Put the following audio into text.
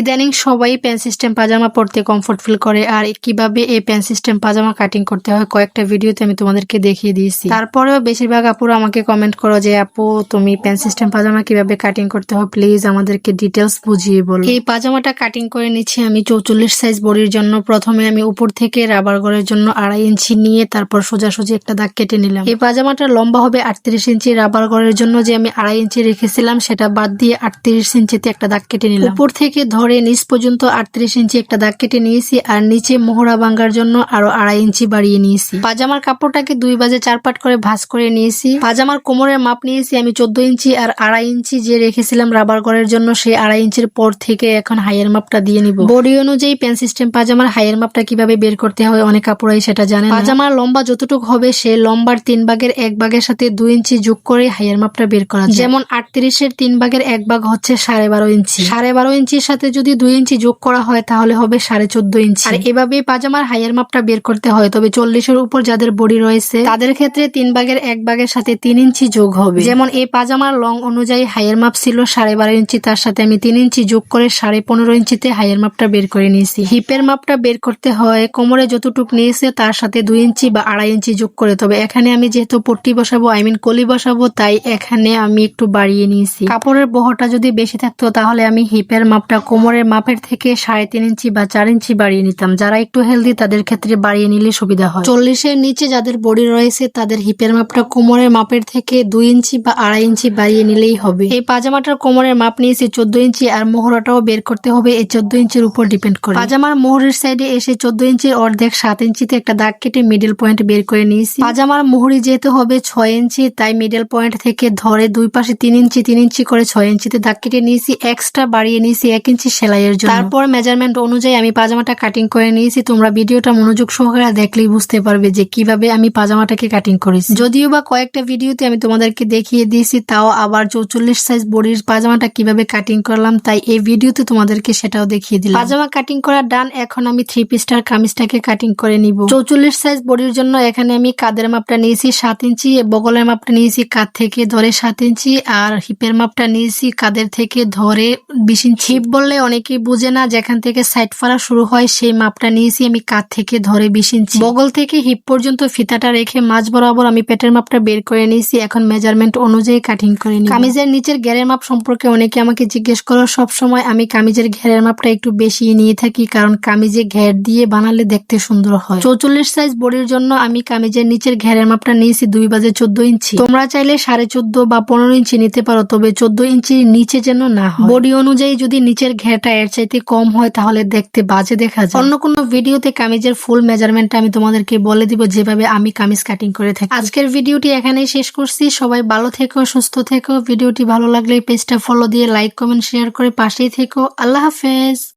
ইদানিং সবাই pan system পাজামা পরতে কমফোর্ট ফিল করে। আর কীভাবে এই প্যান সিস্টেম পাজামা কাটিং করতে হয়, কয়েকটা ভিডিওতে আমি তোমাদেরকে দেখিয়ে দিয়েছি। তারপরেও বেশিরভাগ আপুরা আমাকে কমেন্ট করো যে, আপু, তুমি প্যান সিস্টেম পাজামা কীভাবে কাটিং করতে হয়? প্লিজ আমাদেরকে ডিটেলস বুঝিয়ে বলো। এই পাজামাটা কাটিং করে নিচ্ছি আমি চৌচল্লিশ সাইজ বডির জন্য। প্রথমে আমি উপর থেকে রাবার গড়ের জন্য আড়াই ইঞ্চি নিয়ে তারপর সোজাসুজি একটা দাগ কেটে নিলাম। এই পাজামাটা লম্বা হবে আটত্রিশ ইঞ্চি। রাবার গড়ের জন্য যে আমি আড়াই ইঞ্চি রেখেছিলাম, সেটা বাদ দিয়ে আটত্রিশ ইঞ্চিতে একটা দাগ কেটে নিলাম। উপর থেকে নিচ পর্যন্ত আটত্রিশ ইঞ্চি একটা দাগ কেটে নিয়েছি আর নিচে মোহরা ভাঙ্গার জন্য আরও আড়াই ইঞ্চি বাড়িয়ে নিয়েছি। পাজামার কাপড়টাকে দুই বাজে চার পাট করে ভাঁজ করে নিয়েছি। পাজামার কোমরের মাপ নিয়েছি আমি চোদ্দ ইঞ্চি আর আড়াই ইঞ্চি যে রেখেছিলাম রাবার গড়ের জন্য সেই আড়াই ইঞ্চির পর থেকে এখন হাইয়ের মাপটা দিয়ে নিব। বডি অনুযায়ী প্যান সিস্টেম পাজামার হাইয়ের মাপটা কীভাবে বের করতে হয় অনেক কাপড়াই সেটা জানে পাজামার লম্বা যতটুকু হবে সে লম্বার তিন ভাগের এক ভাগের সাথে দুই ইঞ্চি যোগ করে হাইয়ের মাপটা বের করা যেমন আটত্রিশের তিন ভাগের এক ভাগ হচ্ছে সাড়ে বারো ইঞ্চি। সাড়ে বারো ইঞ্চির সাথে যদি দুই ইঞ্চি যোগ করা হয়, তাহলে হবে সাড়ে চোদ্দ ইঞ্চি। আর এভাবে পাজামার হাইয়ের মাপটা বের করতে হয়, তবে চল্লিশের উপর যাদের বডি রয়েছে, তাদের ক্ষেত্রে তিন ভাগের এক ভাগের সাথে তিন ইঞ্চি যোগ হবে। যেমন এই পাজামার লং অনুযায়ী হাইয়ের মাপ ছিল সাড়ে বারো ইঞ্চি, তার সাথে আমি তিন ইঞ্চি যোগ করে সাড়ে পনেরো ইঞ্চিতে হাইয়ের মাপটা বের করে নিয়েছি। হিপের মাপটা বের করতে হয়, কোমরে যতটুক নিয়েছে, তার সাথে দুই ইঞ্চি বা আড়াই ইঞ্চি যোগ করে। তবে এখানে আমি যেহেতু পট্টি বসাবো আই মিন কলি বসাবো, তাই এখানে আমি একটু বাড়িয়ে নিয়েছি। কাপড়ের বহরটা যদি বেশি থাকতো, তাহলে আমি হিপের মাপটা কোমরের মাপের থেকে সাড়ে তিন ইঞ্চি বা চার ইঞ্চি বাড়িয়ে নিতাম। যারা একটু হেলদি তাদের ক্ষেত্রে বাড়িয়ে নিলে সুবিধা হয়। চল্লিশের নিচে যাদের বডি রয়েছে, তাদের হিপের মাপটা কোমরের মাপের থেকে দুই ইঞ্চি বা আড়াই ইঞ্চি বাড়িয়ে নিলেই হবে। এই পাজামাটার কোমরের মাপ নিয়েছি চোদ্দ ইঞ্চি আর মোহরাটাও বের করতে হবে এই চোদ্দ ইঞ্চির উপর ডিপেন্ড করে। পাজামার মোহরের সাইডে এসে চোদ্দ ইঞ্চির অর্ধেক সাত ইঞ্চিতে একটা দাগ কেটে মিডল পয়েন্ট বের করে নিয়েছি। পাজামার মোহরি যেহেতু হবে ছয় ইঞ্চি, তাই মিডল পয়েন্ট থেকে ধরে দুই পাশে তিন ইঞ্চি তিন ইঞ্চি করে ছয় ইঞ্চিতে দাগ কেটে নিয়েছি। এক্সট্রা বাড়িয়ে নিয়েছি এক ইঞ্চি সেলাইয়ের জন্য। তারপর মেজারমেন্ট অনুযায়ী আমি পাজামাটা কাটিং করে নিয়েছি। তোমরা ভিডিওটা মনোযোগ সহকারে দেখলেই বুঝতে পারবে যে কীভাবে আমি পাজামাটাকে কাটিং করেছি। যদিও বা কয়েকটা ভিডিওতে আমি তোমাদেরকে দেখিয়ে দিয়েছি, তাও আবার চৌচল্লিশ সাইজ বডির পাজামাটা কীভাবে কাটিং করলাম, তাই এই ভিডিওতে তোমাদেরকে সেটাও দেখিয়ে দিলাম। পাজামা কাটিং করা ডান এখন আমি থ্রি পিসটার কামিজটাকে কাটিং করে নিব। চৌচল্লিশ সাইজ বডির জন্য এখানে আমি কাদের মাপটা নিয়েছি, সাত ইঞ্চি, বগলের মাপটা নিয়েছি কাঁধ থেকে ধরে সাত ইঞ্চি, আর হিপের মাপটা নিয়েছি কাদের থেকে ধরে বিশ ইঞ্চি। হিপ বললে অনেকেই বুঝে না যেখান থেকে সাইড ফাড়া শুরু হয়, সেই মাপটা নিয়েছি আমি কাঁধ থেকে ধরে বিশ ইঞ্চি। বগল থেকে হিপ পর্যন্ত ফিতাটা রেখে মাঝ বরাবর আমি পেটের মাপটা বের করে নিয়েছি, এখন মেজারমেন্ট অনুযায়ী কাটিং করে নিই কামিজের নিচের ঘেরের মাপ সম্পর্কে অনেকে আমাকে জিজ্ঞেস করো সব সময় আমি কামিজের ঘেরের মাপটা একটু বেশি নিয়ে থাকি, কারণ কামিজে ঘের দিয়ে বানালে দেখতে সুন্দর হয়। চৌচল্লিশ সাইজ বডির জন্য আমি কামিজের নিচের ঘেরের মাপটা নিয়েছি দুই বাজে চোদ্দ ইঞ্চি। তোমরা চাইলে সাড়ে চোদ্দ বা পনেরো ইঞ্চি নিতে পারো, তবে চোদ্দ ইঞ্চির নিচে যেন না হয়। বডি অনুযায়ী যদি নিচের ঘেরটা এর চাইতে কম হয়, তাহলে দেখতে বাজে দেখা যায়। অন্য কোনো ভিডিওতে কামিজের ফুল মেজারমেন্টটা আমি তোমাদেরকে বলে দিব যেভাবে আমি কামিজ কাটিং করে থাকি। আজকের ভিডিওটি এখানেই শেষ করছি। সবাই ভালো থেকো, সুস্থ থেকো। ভিডিওটি ভালো লাগলে পেজটা ফলো দিয়ে লাইক কমেন্ট শেয়ার করে পাশেই থেকো। আল্লাহ হাফেজ।